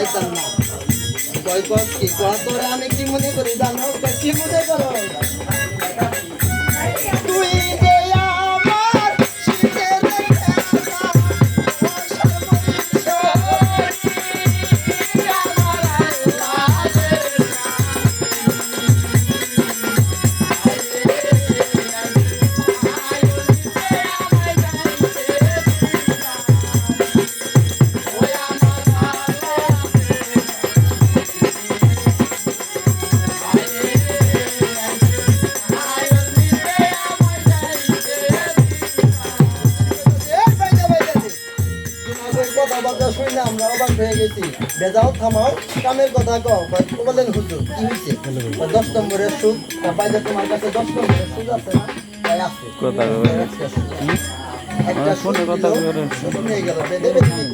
যাইতাম না। কয় কয় কি কয় তোরে আমি কি মনে করি জানো? কি মনে করো? আমরা অবাক হয়ে গেছি। বেজাও থামাও কামের কথা কও বলেন হুজুর কি হয়েছে দশ নম্বরের সুদ বাইরে তোমার কাছে দশ নম্বরের সুদ আছে? না আছে। কথা বেঁধে বেঁধে দিল।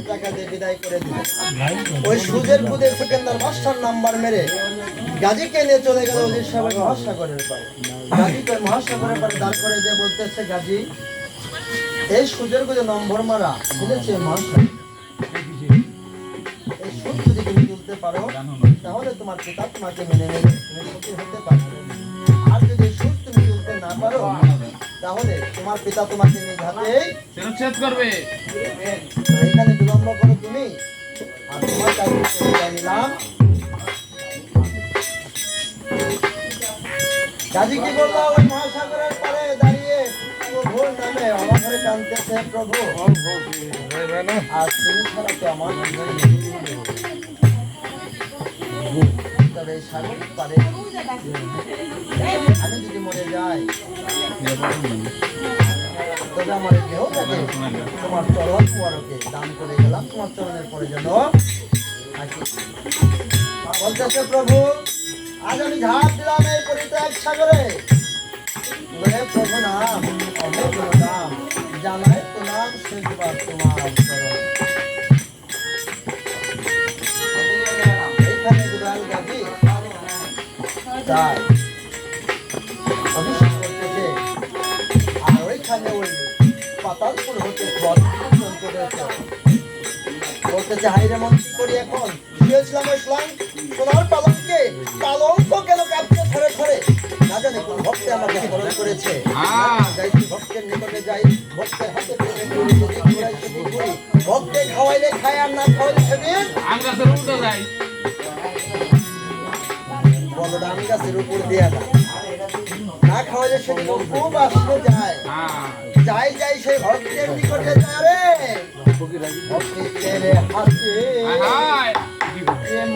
ওই সুদের সেকেন্দার মাস্টার নাম্বার মেরে গাজীকে নিয়ে চলে গেল সাহেবের মহাসাগরের পারে গাজীকে মহাসাগরের পারে দাঁড় করে দিয়ে বলতেছে গাজী এই সুদেরগুলো নম্বর মারা বুঝেছে মহাসাগর। এই যদি তুমি তুলতে পারো তাহলে তোমার পিতা তোমাকে মেনে নেবে তুমি সুখী হতে পারবে আর যদি সুদ তুমি তুলতে না পারো? তাহলে তোমার পিতা তোমাকে শিরচ্ছেদ করবে এখানে বিলম্ব করো তুমি আর তোমার কাছে নিলাম গাজী কি বলল ওই মহাসাগরের নামে অনাথরে কানতেছে প্রভু। আর তুমি ছাড়া তো আমার তবে সাগর পারে আমি যদি মরে যাই তবে আমার দেহটাকে তোমার চরণ কুয়ারকে দান করে গেলাম তোমার চরণের পরে যেন। বলতেছে প্রভু আজ আমি ঝাঁপ দিলাম এই পরিত্যাগ সাগরে। প্রভু নাম। জানায় তো শেষবার তোমার চরণ এইখানে দুরাল গাজী তার অভিষেক করতেছে আর ওইখানে ওই পাতালপুর হতে। বলতেছে হাই রে কি করি এখন। শুয়েছিলাম ওই সোলাং সোনার পালঙ্কে পালঙ্ক কেন কাঁপছে ধরে ধরে? না জানি কোন ভক্তে আমাকে স্মরণ করেছে। যাই ভক্তের নিকটে যাই ভক্তের হাতে ভক্তে খাওয়াইলে খায় আর না খাওয়াইলে সেদিন আম গাছের উল্টো যায় বলদা আমি গাছের উপর দিয়া না না খাওয়াইলে সেদিন খুব আসতে যায়। হ্যাঁ। যাই যাই সেই ভক্তের নিকটে যায় রে। ভক্তের হাতে প্রেম